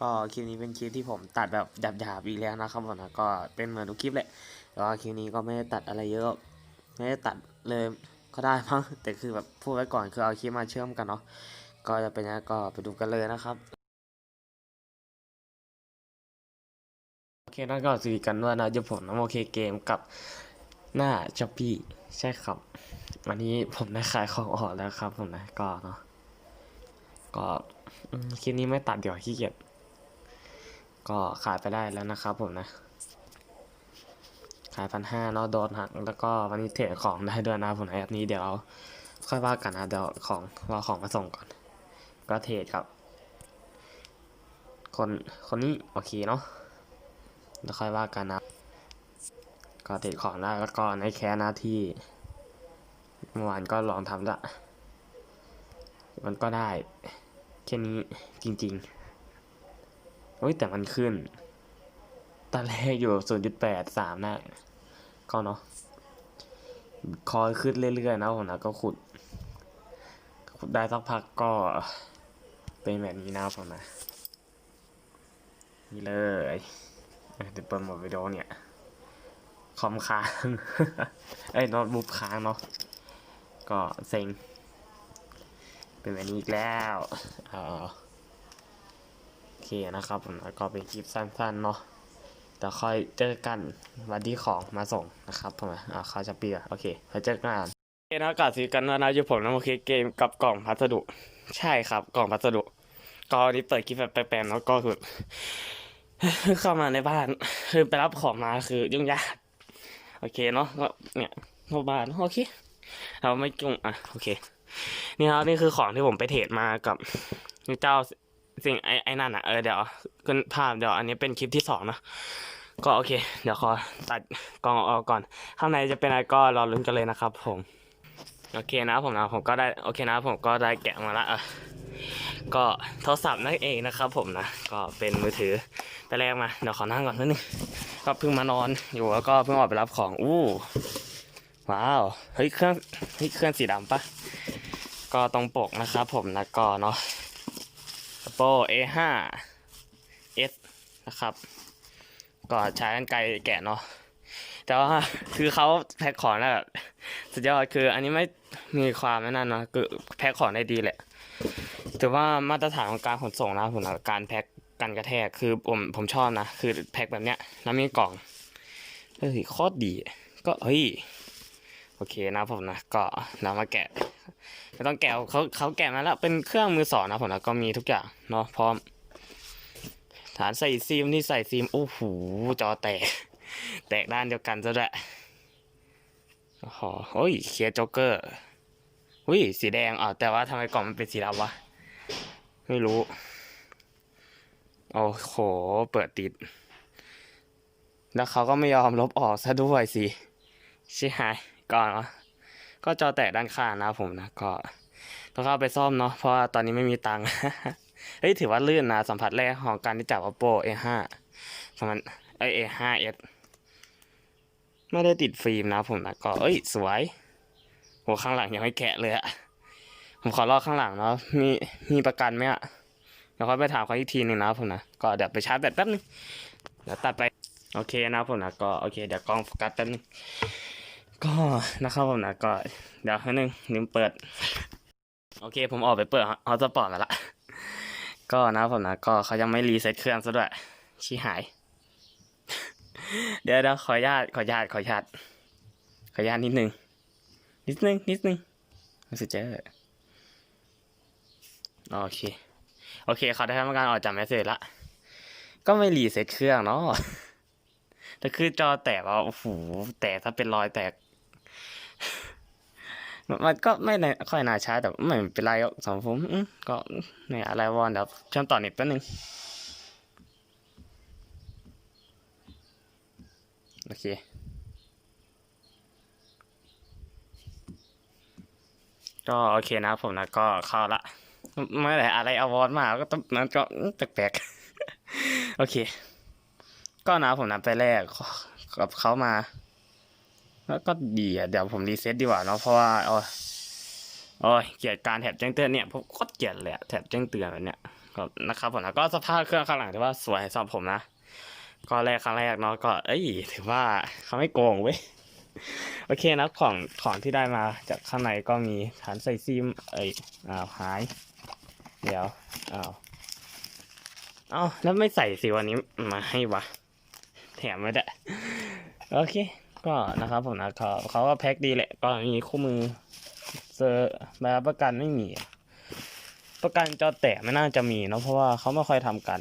ก็คลิปนี้เป็นคลิปที่ผมตัดแบบหยาบๆอีกแล้วนะครับผมนะก็เป็นเหมือนทุกคลิปแหละแต่ว่าคลิปนี้ก็ไม่ได้ตัดอะไรเยอะไม่ได้ตัดเลยก็ได้มั้งแต่คือแบบพูดไว้ก่อนคือเอาคลิปมาเชื่อมกันเนาะก็จะเป็นยังไงก็ไปดูกันเลยนะครับโอเคนั่นก็สวัสดีกันด้วยนะเดี๋ยวผมน้องโอเคเกมกับหน้าช้อปปี้ใช่ครับวันนี้ผมได้ขายของออกแล้วครับผมนะก็เนาะก็คลิปนี้ไม่ตัดเดี๋ยวขี้เกียจ ก็ขายไปได้แล้วนะครับผมนะ ขายพันห้าเนาะโดนหักแล้วก็วันนี้เทรดของได้ด้วยนะผมนะแอปนี้เดี๋ยวค่อยว่ากันนะเดี๋ยวของรอของมาส่งก่อน ก็เทรดครับ คนคนนี้โอเคเนาะแล้วค่อยว่ากันนะก็ติดของได้แล้วก็ในแค่หน้าที่เมื่อวานก็ลองทำละมันก็ได้แค่นี้จริง ๆ โอ้ยแต่มันขึ้นตอนแรกอยู่0.83นะก็เนาะคอยขึ้นเรื่อยๆนะผมนะก็ขุด ขุดได้สักพักก็เป็นแบบนี้นะผมนะนี่เลยเดี๋ยวเปิดหมดวิดีโอเนี่ยคอมค้าง เอ้ยโน้ตบุ๊กค้างเนาะ ก็เซ็ง เป็นแบบนี้อีกแล้ว เอ่อโอ เคนะครับผมก็เป็นคลิปสั้นๆเนาะเดี๋ยวค่อยเจอกันวันที่ของมาส่งนะครับผมอ่าเขาจะเปียโอเคไปเจอกันโอเคนะกาศสีกันนะนะอยู่ผมนะโอเคเกมกับกล่องพัสดุ ใช่ครับ กล่องพัสดุก็นนี้เปิดคลิปแบบแปลกๆแล้วก็คือเข้ามาในบ้านคือไปรับของมาคือยุ่งยากโอเคเนาะก็เนี่ยเข้าบ้านโอเคเราไม่จุงอะโอเคนี่ครับนี่คือของที่ผมไปเทรดมากับเจ้า สิ่งไอ้ไอ้นั่นอะเออเดี๋ยวขึ้นภาพเดี๋ยวอันนี้เป็นคลิปที่สองนะก็โอเค เดี๋ยวขอตัดกล่องออกก่อน ข้างในจะเป็นอะไรก็รอลุ้นกันเลยนะครับ ผมโอเคนะผมนะผมก็ได้โอเคนะผมก็ได้แกะมาละเออก็โทรศัพท์นั่นเองนะครับผมนะก็เป็นมือถือแต่แรกมาเดี๋ยวขอนั่งก่อนนิดนึงก็เพิ่งมานอนอยู่แล้วก็เพิ่งออกไปรับของอู้ว้าวเฮ้ยเครื่องเฮ้ยเครื่องสีดำปะก็ตรงปกนะครับผมนะก็เนาะ Oppo A5 s นะครับ ก็ใช้กันไกลแกะเนาะแต่ว่าคือเขาแพ็คของแล้วแบบสุดยอดคืออันนี้ไม่มีความไม่นั่นเนะคือแพ็คของได้ดีแหละถือว่ามาตรฐานของการขนส่งนะผมนะการแพ็คกันกระแทกคือผมผมชอบนะ คือแพ็คแบบเนี้ยแล้วมีกล่องเฮ้ยโคตรดี ก็เฮ้ย โอเคนะผมนะก็เรามาแกะไม่ต้องแกะเขาเขาแกะมาแล้วเป็นเครื่องมือสองนะผมนะก็มีทุกอย่างเนาะพร้อม ฐานใส่ซิมที่ใส่ซิมโอ้โหจอแตก แตกด้านเดียวกันซะด้วยโอ้โหโอ้ยเคลียร์จ็อกเกอร์อุ้ยสีแดงอ่าวแต่ว่าทำไมกล่องมันเป็นสีดำวะไม่รู้โอ้โหเปิดติด แล้วเขาก็ไม่ยอมลบออกซะด้วยสิใช่หาย ก่อนวะก็จอแตกด้านข้างนะผมนะก็ต้องเข้าไปซ่อมเนาะเพราะว่าตอนนี้ไม่มีตังค์เฮ้ยถือว่าลื่นนะสัมผัสแรกของการที่จับ oppo a5 สมันเอ้ย a5s ไม่ได้ติดฟิล์มนะผมนะก็เอ้ยสวยโหข้างหลังยังไม่แกะเลยอะผมขอลอกข้างหลังเนาะมีมีประกันไหมอะเดี๋ยวค่อยไปถามเขาอีกทีหนึ่งนะผมนะก็เดี๋ยวไปชาร์จแบตแป๊บนึงเดี๋ยวตัดไปโอเคนะผมนะก็โอเคเดี๋ยวกล้องโฟกัสแป๊บนึง ก็นะครับผมนะก็เดี๋ยวนิดนึงลืมเปิด โอเค ผมออกไปเปิดฮอตสปอร์ตมาละก็นะผมนะก็เขายังไม่รีเซ็ตเครื่องซะด้วยชี้หาย เดี๋ยวเดี๋ยวขอญาตขอญาตขอญาตขอญาตนิดนึง นิดนึง นิดนึงรู้สึกเจอโอเค โอเคเขาได้ทำการออกจากแมสเซจละก็ไม่รีเซ็ตเครื่องเนาะแต่คือจอแตกแล้วโอ้โหแตกถ้าเป็นรอยแตก มันก็ไม่ในค่อยน่าช้าแต่ไม่เป็นไรหรอกสำหรับผมก็ไม่อะไรวอนเดี๋ยวเชื่อมต่อเน็ตแป๊บนึงโอเคก็โอเคนะผมนะก็เข้าละเมื่อไหร่อะไรอวอร์ดมาก็ต้องนั้นก็แปลกๆโอเค ก็นะผมนับไปแรกกับเขามา แล้วก็ดีอะเดี๋ยวผมรีเซ็ตดีกว่าเนาะเพราะว่าโอ้ยโอ้ยเกลียดการแถบแจ้งเตือนเนี่ยผมโคตรเกลียดเลยอะแถบแจ้งเตือนแบบเนี้ยครับนะครับผมแล้วก็สภาพเครื่องข้างหลังถือว่าสวยสำหรับผมนะก็แรกครั้งแรกเนาะก็เอ้ยถือว่าเขาไม่โกงเว้ยโอเคนะของของที่ได้มาจากข้างในก็มีฐานใส่ซิมเอ้ยอ้าวหาย เดี๋ยวอ้าวอ้าแล้วไม่ใส่สิวันนี้มาให้วะแถมไม่ได้โอเค ก็นะครับผมนะเขาเขาก็แพ็คดีแหละก็มีคู่มือเซอร์ใบรับประกันไม่มี ประกันจอแตกไม่น่าจะมีเนาะเพราะว่าเขาไม่ค่อยทำกัน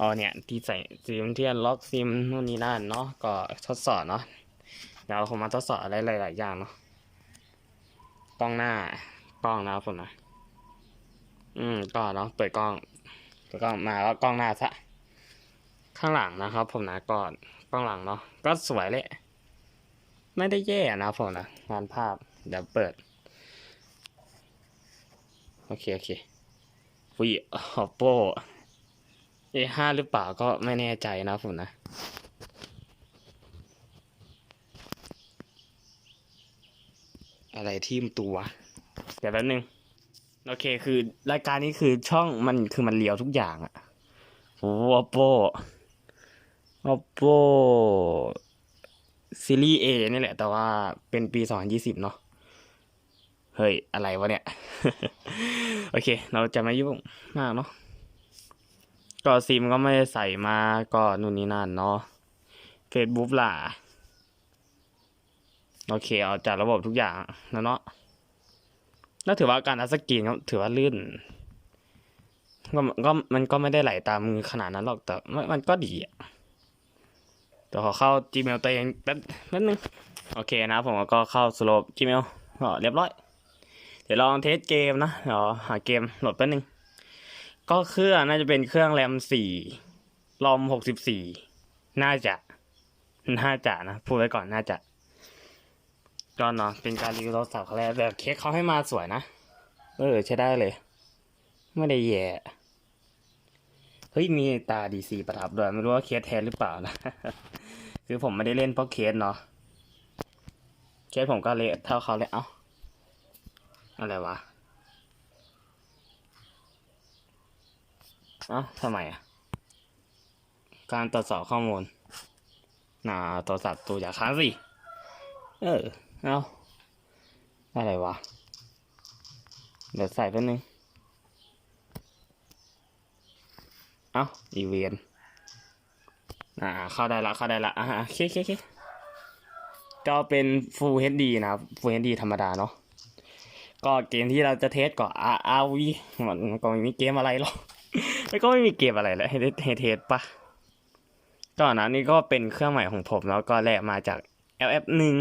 อ๋อเนี่ยที่ใส่ซิมที่ล็อกซิมนู่นนี่นั่นเนาะก็ทดสอบเนาะเดี๋ยวผมมาทดสอบอะไรหลาย ๆ อย่างเนาะกล้องหน้ากล้องนะครับผมนะอืมก็เนาะเปิดกล้องเปิดกล้องมาแล้วกล้องหน้าซะข้างหลังนะครับ ผมนะก่อน กล้องหลังเนาะก็สวยเลยไม่ได้แย่นะผมนะงานภาพเดี๋ยวเปิด โอเค โอเคฟุย oppo A5 หรือเปล่าก็ไม่แน่ใจนะผมนะอะไรที่มตัวเดี๋ยวแป๊บนึง โอเคคือรายการนี้คือช่องมันคือมันเลียวทุกอย่างอะโอ้ oppo oppo ซี รีส์ A นี่แหละ แต่ว่าเป็นปี2020เนาะเฮ้ย อะไรวะเนี่ย โอเค เราจะไม่ยุ่งมากเนาะก็ซิมก็ไม่ได้ใส่มาก็นู่นนี่นั่นเนาะเฟซบุ๊กล่ะ โอเค เอาจัดระบบทุกอย่างแล้วเนาะแล้วถือว่าการอัดสกรีนก็ถือว่าลื่น ก็ก็มันก็ไม่ได้ไหลตามมือขนาดนั้นหรอกแต่มันมันก็ดีอะ เดี๋ยวขอเข้า Gmail ตัวเองแป๊บแป๊บนึง โอเคนะผมก็เข้าสโลป Gmail เรียบร้อย เดี๋ยวลองเทสเกมนะเดี๋ยวหาเกมโหลดแป๊บนึง ก็เครื่องน่าจะเป็นเครื่องแรมสี่รอมหกสิบสี่น่าจะ น่าจะนะ พูดไว้ก่อนน่าจะก็เนาะเป็นการรีวิวโทรศัพท์เขาแล้วแบบเค้กเขาให้มาสวยนะ เออใช้ได้เลย ไม่ได้แย่ เฮ้ยมีตาดีซีประทับด้วยไม่รู้ว่าเคสแทนหรือเปล่านะคือผมไม่ได้เล่นเพราะเคสเนาะเคสผมก็เละเท่าเขาเลยเอ้าอะไรวะเอ้าทำไมอะ การตรวจสอบข้อมูลน่าโทรศัพท์ตัวอย่าค้างสิ เออ เอาอะไรวะ เดี๋ยวใส่แป๊บนึง เอ้าอีเวนอ่า เข้าได้ละเข้าได้ละอ่าโอเคโอเคเคก็เป็น Full HD นะครับ Full HD ธรรมดาเนาะก็เกมที่เราจะเทสก็ RV มันก็ไม่มีเกมอะไรหรอกแล้วก็ไม่มีเกมอะไรเลยให้ให้เทสปะก่อนนะนี่ก็เป็นเครื่องใหม่ของผมแล้วก็แลกมาจาก LF หนึ่ง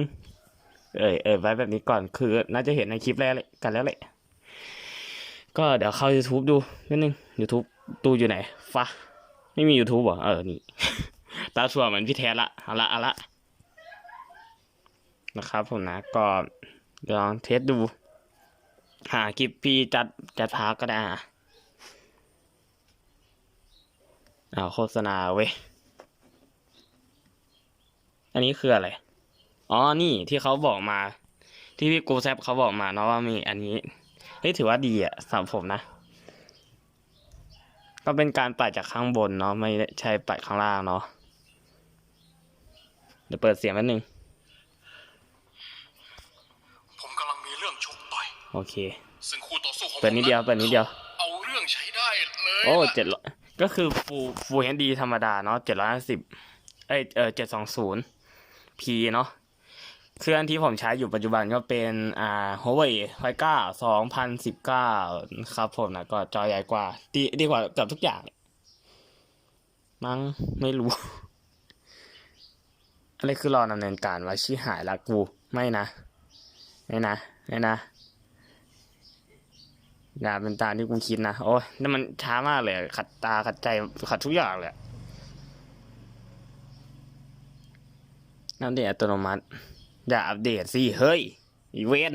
เอยเอยไว้แบบนี้ก่อนคือ น่าจะเห็นในคลิปแรกเลยกันแล้วแหละก็เดี๋ยวเข้า YouTube ดูนิดนึง YouTube ตูอยู่ไหนฟะไม่มี YouTube เหรอเออนี่ ตาชัวเหมือนพี่แทนละเอาละเอาละนะครับผมนะก็ลองเทสดู หาคลิปพี่จัดจัดพาก็ได้อ้าวโฆษณาเว้ย อันนี้คืออะไร อ๋อ นี่ที่เขาบอกมา ที่พี่กูแซบเขาบอกมาเนาะว่ามีอันนี้เฮ้ยถือว่าดีอะสำหรับผมนะ ก็เป็นการปัดจากข้างบนเนาะไม่ได้ใช่ปัดข้างล่างเนาะเดี๋ยวเปิดเสียงแป๊บนึงผมกำลังมีเรื่องชกต่อยโอเคซึ่งคู่ต่อสู้ของเปิดนิดเดียวผมเปิดนิดเดียวเอาเรื่องใช้ได้เลยโอ้ล่ะเจ็ดก็คือฟูฟูเฮนดีธรรมดาเนาะเจ็ดร้อยห้าสิบเอ้ยเออเจ็ดสองศูนย์พีเนาะ เครื่องที่ผมใช้อยู่ปัจจุบันก็เป็นอ่า Huawei p i ก้าสองพันสิบเก้าครับผมนะก็จอใหญ่กว่า ดีดีกว่าเกือบทุกอย่าง มั้งไม่รู้ อะไรคือรอดำเนินการวะชี้หายละกู ไม่นะ ไม่นะ ไม่นะอย่าเป็นตามที่กูคิดนะ โอ้ยนั่นมันช้ามากเลย ขัดตาขัดใจขัดทุกอย่างเลยนั่นเดตอัตโนมัติ อย่าอัปเดตสิเฮ้ย อีเวน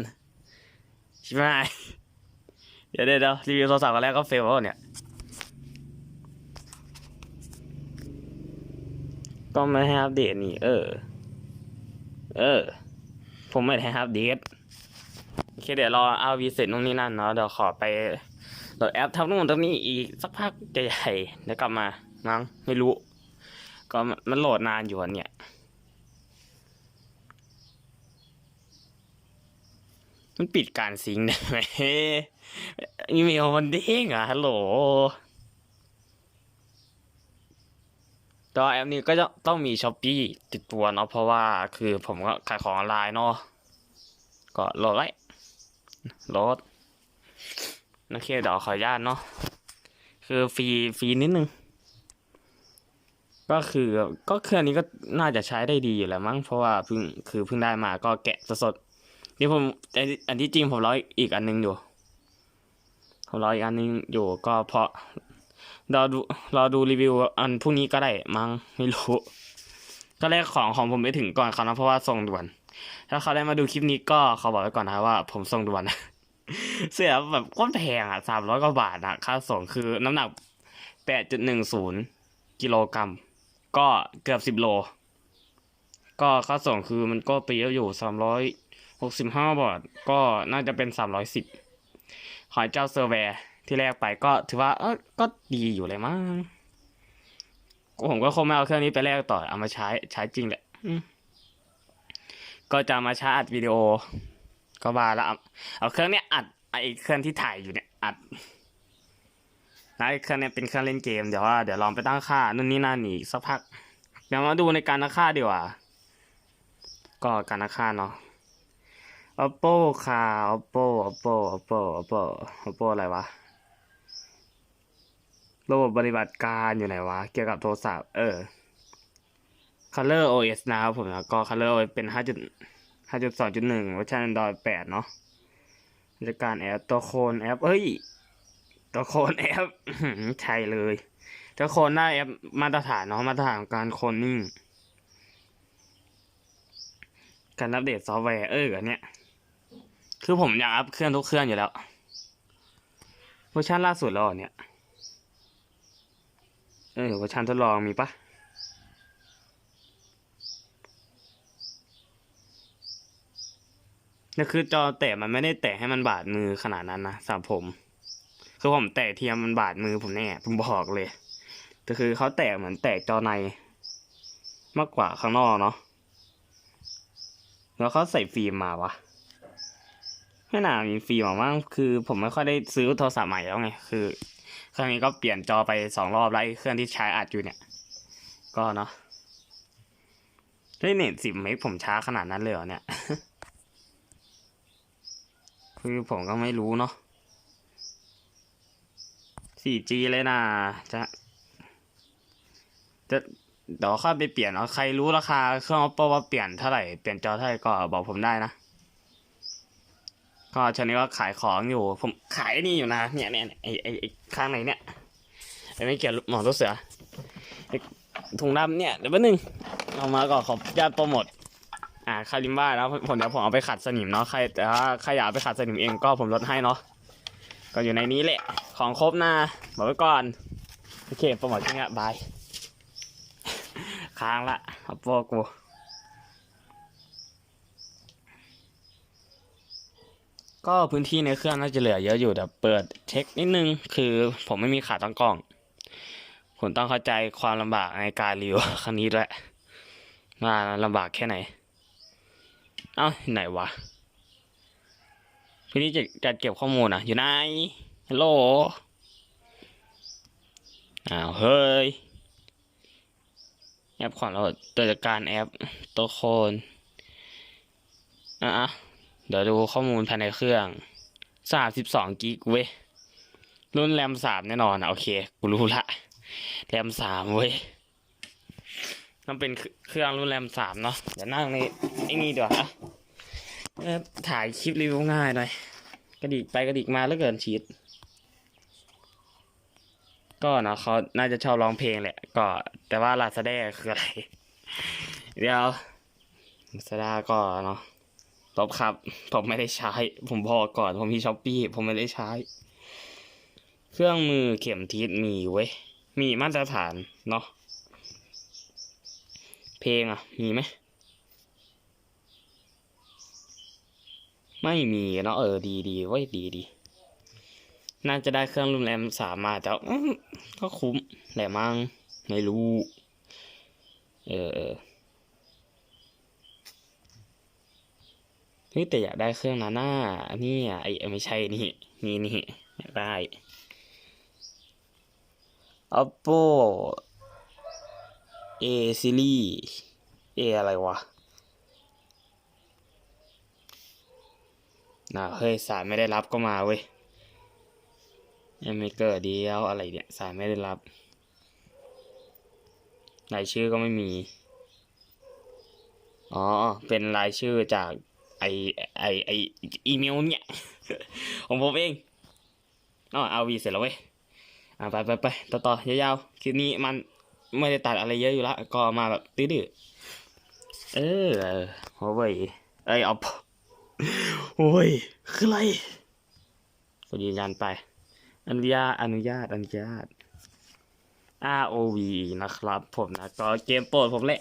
ใช่ไหมเดี๋ยวเดี๋ยวรีวิวโทรศัพท์กันแล้วก็เฟลแล้วเนี่ย ก็ไม่ให้อัปเดตนี่ เออ เออ ผมไม่ได้ให้อัปเดตโอเคเดี๋ยวรอเอาวีเสร็จนู่นนี่นั่นเนาะเดี๋ยวขอไปโหลดแอปทำนู่นทำนี่อีกสักพักใหญ่ๆแล้วกลับมามั้งไม่รู้ ก็มันโหลดนานอยู่อะเนี่ย มันปิดการซิงค์ได้ไหมอีเมลมันเด้งอะฮัลโหลตัวแอปนี้ก็จะต้องมีช้อปปี้ติดตัวเนาะเพราะว่าคือผมก็ขายของออนไลน์เนาะก็โหลดไว้โหลดโอเคเดี๋ยวขออนุญาตเนาะคือฟรีฟรีนิดนึง ก็คือก็เครื่องนี้ก็น่าจะใช้ได้ดีอยู่แล้วมั้งเพราะว่าเพิ่งคือเพิ่งได้มาก็แกะสด นี่ผมอันอันที่จริงผมรออีกอันนึงอยู่ผมรออีกอันนึงอยู่ก็เพราะรอดูรอดูรีวิวอันพรุ่งนี้ก็ได้มั้งไม่รู้ ก็แรกของของผมไปถึงก่อนเขานะเพราะว่าส่งด่วน ถ้าเขาได้มาดูคลิปนี้ก็เขาบอกไว้ก่อนนะว่าผมส่งด่วนเสียแบบก้นแพงอะสามร้อยกว่าบาทนะค่าส่งคือน้ำหนักแปดจุดหนึ่งศูนย์กิโลกรัม ก็เกือบสิบโล ก็ค่าส่งคือมันก็ไปเยอะอยู่สามร้อย หกสิบห้าบาทก็น่าจะเป็นสามร้อยสิบหอยเจ้าเซอร์แวร์ที่แรกไปก็ถือว่าเออก็ดีอยู่เลยมั้งผมก็คงไม่เอาเครื่องนี้ไปแลกต่อเอามาใช้ใช้จริงแหละก็จะมาใช้อัดวิดีโอ ก็ว่าแล้วเอาเครื่องเนี้ยอัดไอ้เครื่องที่ถ่ายอยู่เนี่ยอัดแล้วไอเครื่องเนี้ยเป็นเครื่องเล่นเกมเดี๋ยวว่าเดี๋ยวลองไปตั้งค่านู่นนี่นั่นอีกสักพักเดี๋ยวมาดูในการตั้งค่าดีกว่า ก็การตั้งค่าเนาะ oppo ค่ะ oppo oppo oppo oppo oppo อะไรวะ ระบบปฏิบัติการอยู่ไหนวะ เกี่ยวกับโทรศัพท์ เออ color os นะครับผมนะก็ color os เป็น 5. 5.2.1เวอร์ชัน android 8 เนาะบริการแอปตัวโคนแอปเอ้ย ตัวโคนแอปใช่เลยตัวโคนหน้าแอปมาตรฐานเนาะมาตรฐานของการโคนนิ่งการอัปเดตซอฟต์แวร์เอออันเนี้ย คือผมอยากอัพเครื่องทุกเครื่องอยู่แล้ว เวอร์ชันล่าสุดแล้วเนี่ย เออเวอร์ชันทดลองมีปะนี่คือจอแตะมันไม่ได้แตะให้มันบาดมือขนาดนั้นนะสำหรับผม คือผมแตะเทียมมันบาดมือผมแน่ผมบอกเลยแต่คือเขาแตะเหมือนแตะจอใน มากกว่าข้างนอกเนาะแล้วเขาใส่ฟิล์มมาวะ ไม่น่ามีฟิล์มหรอกมั้งคือผมไม่ค่อยได้ซื้อโทรศัพท์ใหม่แล้วไงคือเครื่องนี้ก็เปลี่ยนจอไปสองรอบแล้วไอ้เครื่องที่ใช้อัดอยู่เนี่ย ก็เนาะเฮ้ยเน็ตสิบเมกผมช้าขนาดนั้นเลยเหรอเนี่ย คือผมก็ไม่รู้เนาะ 4G เลยนะจะจะเดี๋ยวค่อยไปเปลี่ยนเนาะใครรู้ราคาเครื่อง oppo ว่าเปลี่ยนเท่าไหร่ เปลี่ยนจอเท่าไหร่ก็บอกผมได้นะ ก็ช่วงนี้ก็ขายของอยู่ ผมขายนี่อยู่นะ เนี่ยเนี่ยไอไอไอข้างในเนี่ยไอไม่เกี่ยวหมอตัวเสือไอ้ถุงดำเนี่ยเดี๋ยวแป๊บนึงเอามาก่อนขอญาตโปรโมทอ่าคาริมบ้าแล้วผมเดี๋ยวผมเอาไปขัดสนิมเนาะใครแต่ถ้าใครอยากไปขัดสนิมเองก็ผมลดให้เนาะก็อยู่ในนี้แหละ ของครบนะบอกไว้ก่อน โอเคโปรโมทแค่นี้บาย ค้างละอัปโปกู ก็พื้นที่ในเครื่องน่าจะเหลือเยอะอยู่แต่เปิดเช็คนิดนึง คือผมไม่มีขาตั้งกล้อง ผมต้องเข้าใจความลำบากในการรีวิวครั้งนี้ด้วยว่าลำบากแค่ไหน เอ้าไหนวะพื้นที่จะจัดเก็บข้อมูลอะ อยู่ไหนฮัลโหลอ้าวเฮ้ยแอปของเราตัวจัดการแอปตัวคนอะ เดี๋ยวดูข้อมูลภายในเครื่องสามสิบสองกิกเว้ย รุ่นแรมสามแน่นอนอะโอเค กูรู้ละ แรมสามเว้ยต้องเป็นเครื่องรุ่นแรมสามเนาะ เดี๋ยวนั่งในไอ้นี่ดี๋ยวาถ่ายคลิปรีวิวง่ายหน่อย กระดิกไปกระดิกมาแล้วเกินชีตก็เนาะเขาน่าจะชอบร้องเพลงแหละ ก็แต่ว่าลาซาด้คืออะไร เดี๋ยวลาซาด้าก็เนาะ ลบครับ ผมไม่ได้ใช้ ผมบอกก่อน ผมมีช้อปปี้ผมไม่ได้ใช้ เครื่องมือเข็มทิศมีเว้ย มีมาตรฐานเนาะ เพลงอะ มีไหม ไม่มีเนาะเออดีดีเว้ยดีดี น่าจะได้เครื่องรุ่นแรมสามมาแต่ก็คุ้มแหละมั้งไม่รู้ เออ เออเฮ้ยแต่อยากได้เครื่องนั้นน่ะอันนี้อะไอ้เอไม่ใช่นี่นี่นี่อยากได้ oppo a series a อะไรวะน่ะเฮ้ยสายไม่ได้รับก็มาเว้ยยังไม่เกิดเดียวอะไรเนี่ยสายไม่ได้รับรายชื่อก็ไม่มี อ๋อ เป็นรายชื่อจาก อไอไออีเมลเนี่ยของผมเองอ๋อเอาวีเสร็จแล้วเว้ยอะไปไปไปต่อต่อยาวๆคลิปนี้มันไม่ได้ตัดอะไรเยอะอยู่ละก็มาแบบตื้อๆเออโอ้ยเอ้ยเอาโอ้ยคืออะไรกดยืนยันไป อนุญาตอนุญาตอนุญาต ROV นะครับผมนะก็เกมโปรดผมแหละ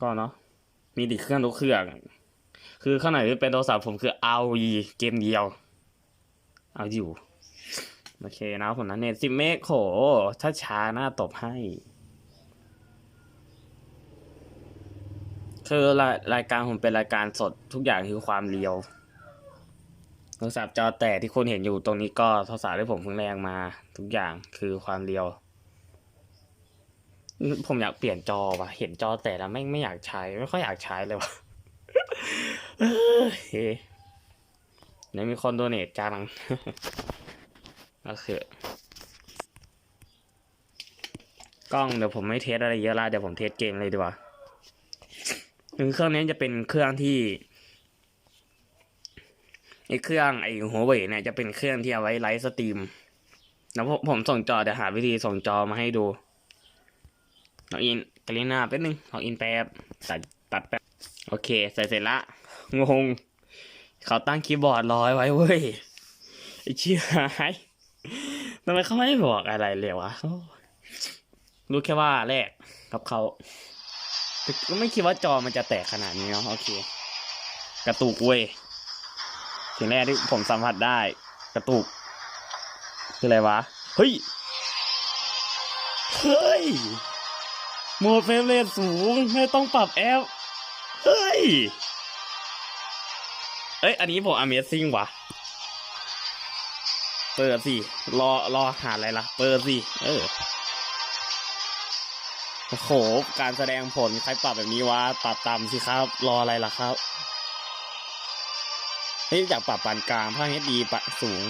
ก็เนาะ มีติดเครื่องทุกเครื่อง คือข้างในเป็นโทรศัพท์ผมคือ ROV เกมเดียว เอาอยู่ โอเคนะผมนะเน็ตสิเมกโหถ้าช้าหน้าตบให้ คือรายรายการผมเป็นรายการสดทุกอย่างคือความเรียว โทรศัพท์จอแตกที่คุณเห็นอยู่ตรงนี้ก็โทรศัพท์ที่ผมเพิ่งแรงมา ทุกอย่างคือความเรียว ผมอยากเปลี่ยนจอว่ะ เห็นจอแตกแล้วไม่ไม่อยากใช้ไม่ค่อยอยากใช้เลยว่ะเฮ้ยเดี๋ยมีคนโดเนทจังก็คือกล้องเดี๋ยวผมไม่เทสอะไรเยอะละเดี๋ยวผมเทสเกมเลยดีกว่าคือเครื่องนี้จะเป็นเครื่องที่ไอเครื่องไอหัวเว่ยเนี่ยจะเป็นเครื่องที่เอาไว้ไลฟ์สตรีมแล้วผมผมส่งจอเดี๋ยวหาวิธีส่งจอมาให้ดู ล็อกอินกรีนาแป๊บนึงล็อกอินแป๊บตัดตัดแป๊บโอเค ใส่เสร็จละ งง เขาตั้งคีย์บอร์ดรอยไว้เว้ยไอ้เชี่ยหายทำไมเขาไม่บอกอะไรเลยวะรู้แค่ว่าแรกกับเขาแต่ก็ไม่คิดว่าจอมันจะแตกขนาดนี้เนาะโอเค กระตุกเว้ยสิ่งแรกที่ผมสัมผัสได้ กระตุก คืออะไรวะ เฮ้ย เฮ้ย โหมดเฟรมเรทสูง ไม่ต้องปรับแอป เฮ้ย เอ้ย อันนี้ผม Amazing วะเปิดสิ รอ รอหาอะไรล่ะ เปิดสิ เออโอ้โห การแสดงผล ใครปรับแบบนี้วะ ปรับต่ำสิครับ รออะไรล่ะครับเฮ้ยอยากปรับปานกลางภาคนี้ดีปะสูง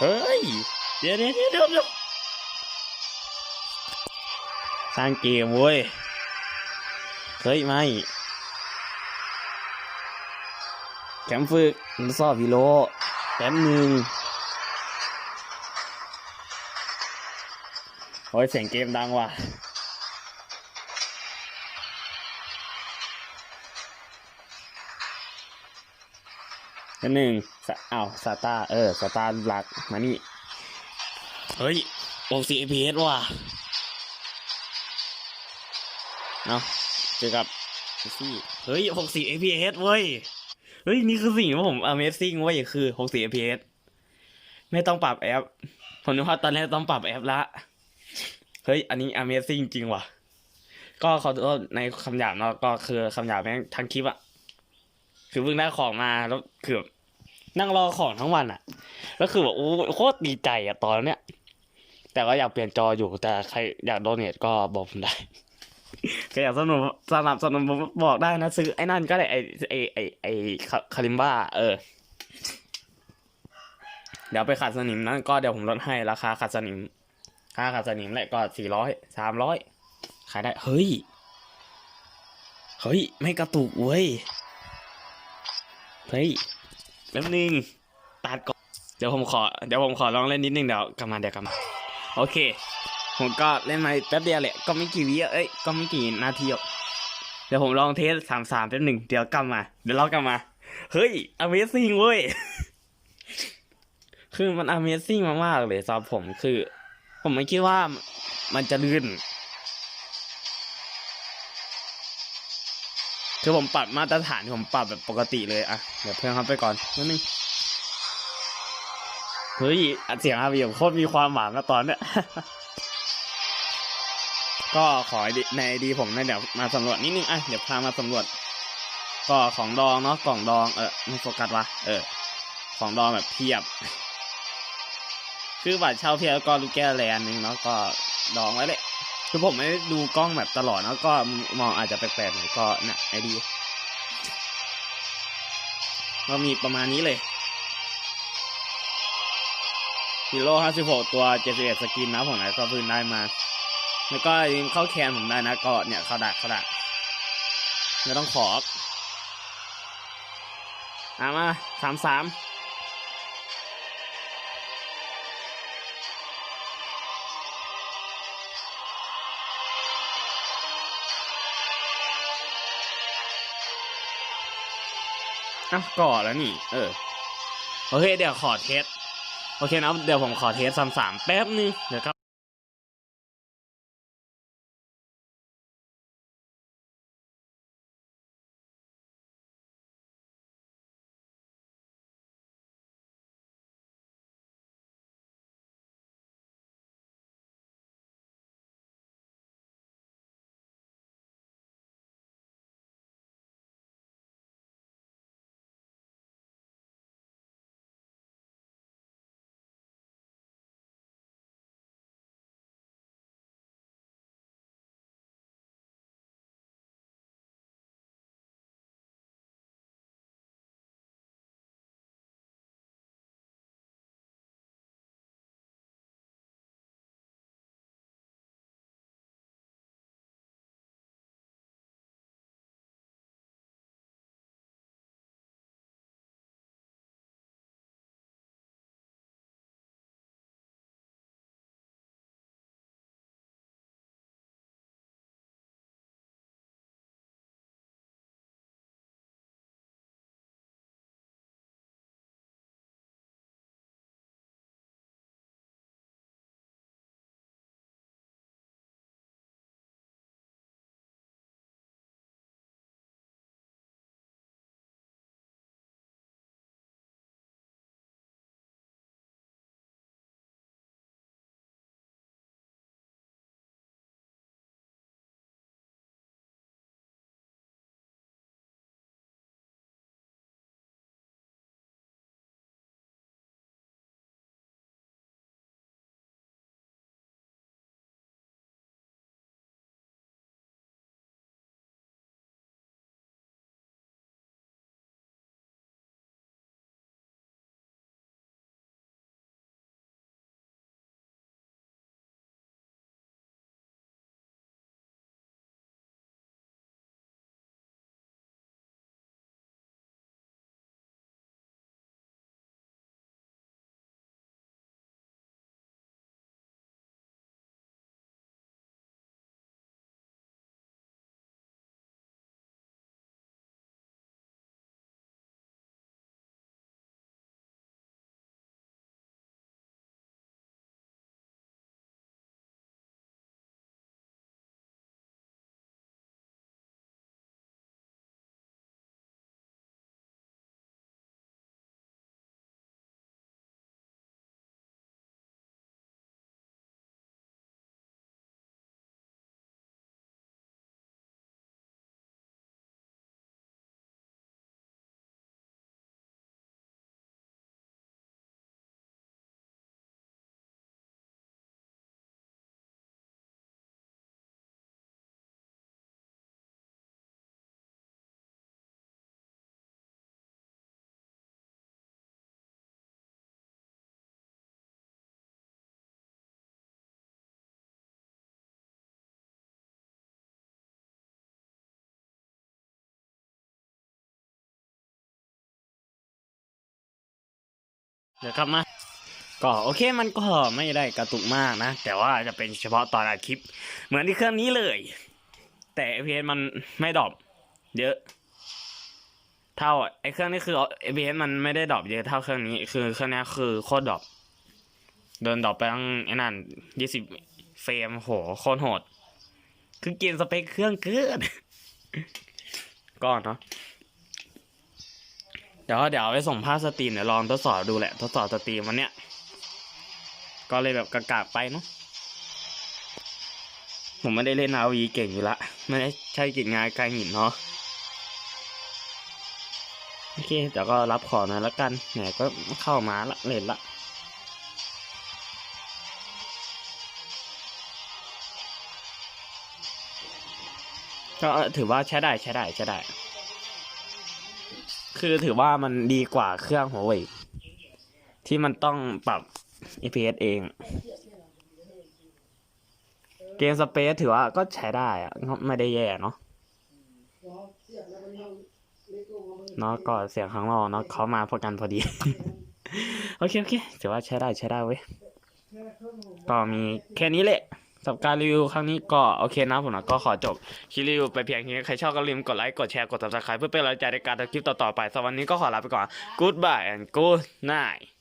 เฮ้ย เดี๋ยวเดี๋ยวเดี๋ยวเดี๋ยวสร้างเกมเว้ยเฮ้ยไหมแคมป์ฝึกมันสอบวิโลแป๊บหนึ่งโอ้ยเสียงเกมดังว่ะอันหนึ่งอ้าวสตาร์เออ สตาร์หลัก มานี่ เฮ้ยโอซีเอพีเอสว่ะเอาเจอกับซี่เฮ้ยหกสี่ fps เว้ย เฮ้ย นี่คือสิ่งที่ผม Amazing เว้ย คือ64 fps ไม่ต้องปรับแอป ผมนึกว่าตอนแรกต้องปรับแอปละ เฮ้ย อันนี้ Amazing จริงว่ะ ก็ขอโทษในคำหยาบเนาะ ก็คือคำหยาบแม่งทั้งคลิปอะคือเพิ่งได้ของมาแล้วคือนั่งรอของทั้งวันอะแล้วคือแบบโอ้โคตรดีใจอะตอนเนี้ย แต่ก็อยากเปลี่ยนจออยู่ แต่ใครอยากโดเนทก็บอกผมได้ก็อยากสนับสนับสนุนผมบอกได้นะซื้อไอ้นั่นก็ได้ไอ้ไอ้ไอ้ไอ้คาคาริมบ้า เออ เดี๋ยวไปขัดสนิมนั้นก็เดี๋ยวผมลดให้ราคาขัดสนิมค่าขัดสนิมแหละก็สี่ร้อยสามร้อยขายได้ เฮ้ย เฮ้ย ไม่กระตุกเว้ย เฮ้ยแป๊บนึงตัดก่อน เดี๋ยวผมขอ เดี๋ยวผมขอลองเล่นนิดนึงเดี๋ยวกลับมาเดี๋ยวกลับมา โอเค ผมก็เล่นมาแป๊บเดียวแหละ ก็ไม่กี่วิเอ้ย ก็ไม่กี่นาทีหรอกเดี๋ยวผมลองเทสสามสามแป๊บหนึ่งเดี๋ยวกลับมา เดี๋ยวเรากลับมา เฮ้ย Amazing เว้ย คือมัน Amazing มากๆเลยสำหรับผมคือ ผมไม่คิดว่ามันจะลื่น คือผมปรับมาตรฐานผมปรับแบบปกติเลยอะเดี๋ยวเพิ่มเข้าไปก่อนนิดนึง เฮ้ยเสียงอาบีโคตรมีความหวานนะตอนเนี้ย ก็ขอในดีผมนะเดี๋ยวมาสำรวจนิดนึงอะเดี๋ยวพามาสำรวจ ก็ของดองเนาะกล่องดองเออไม่โฟกัสวะเออ ของดองแบบเพียบ คือบัตรเช่าเพียบแล้วก็ลูกแก้วแลนนึงเนาะก็ดองไว้เลยคือผมไม่ได้ดูกล้องแบบตลอดเนาะก็มองอาจจะแปลกๆหน่อยก็เนี่ยไอดีก็มีประมาณนี้เลย ฮีโร่ห้าสิบหกตัวเจ็ดสิบเอ็ดสกินนะผมนะก็เพิ่งได้มา แล้วก็เข้าแคนผมได้นะก็เนี่ยเข้าดักเข้าดักไม่ต้องขอบอามาสามสามอะก่อแล้วนี่ เออ โอเค เดี๋ยวขอเทส โอเคนะเดี๋ยวผมขอเทสสามสามแป๊บนึงเดี๋ยวครับ เดี๋ยวกลับมา ก็โอเคมันก็ไม่ได้กระตุกมากนะ แต่ว่าจะเป็นเฉพาะตอนอัดคลิป เหมือนที่เครื่องนี้เลย แต่ FPS มันไม่ดรอปเยอะ เท่าไอ้เครื่องนี้คือ FPS มันไม่ได้ดรอปเยอะเท่าเครื่องนี้ คือเครื่องนี้คือโคตรดรอปเดินดรอปไปตั้งไอ้นั่นยี่สิบเฟรมโหโคตรโหด คือเกณฑ์สเปคเครื่องเกินก่อนเนาะ เดี๋ยวเดี๋ยวเอาไปส่งภาพสตรีมเดี๋ยวลองทดสอบดูแหละ ทดสอบสตรีมวันเนี้ย ก็เลยแบบกากๆไปเนาะผมไม่ได้เล่นอาวีเก่งอยู่ละไม่ได้ใช่กิจงานการหินเนาะโอเคเดี๋ยวก็รับของนะแล้วกันไหนก็เข้ามาละเล่นละก็ถือว่าใช้ได้ใช้ได้ใช้ได้ คือถือว่ามันดีกว่าเครื่องหัวเว่ยที่มันต้องปรับ FPS เอง เกมสเปซถือว่าก็ใช้ได้อะไม่ได้แย่เนาะเนาะก็เสียงข้างนอกเนาะเขามาพอกันพอดี โอเคโอเคถือว่าใช้ได้ใช้ได้เว้ยก็มีแค่นี้แหละ สำหรับการรีวิวครั้งนี้ก็โอเคนะผมนะก็ขอจบคลิปรีวิวไปเพียงแค่นี้ใครชอบก็ลืมกดไลค์กดแชร์กด subscribe เพื่อเป็นกำลังใจในการทำคลิปต่อๆไปสำหรับวันนี้ก็ขอลาไปก่อน goodbye and good night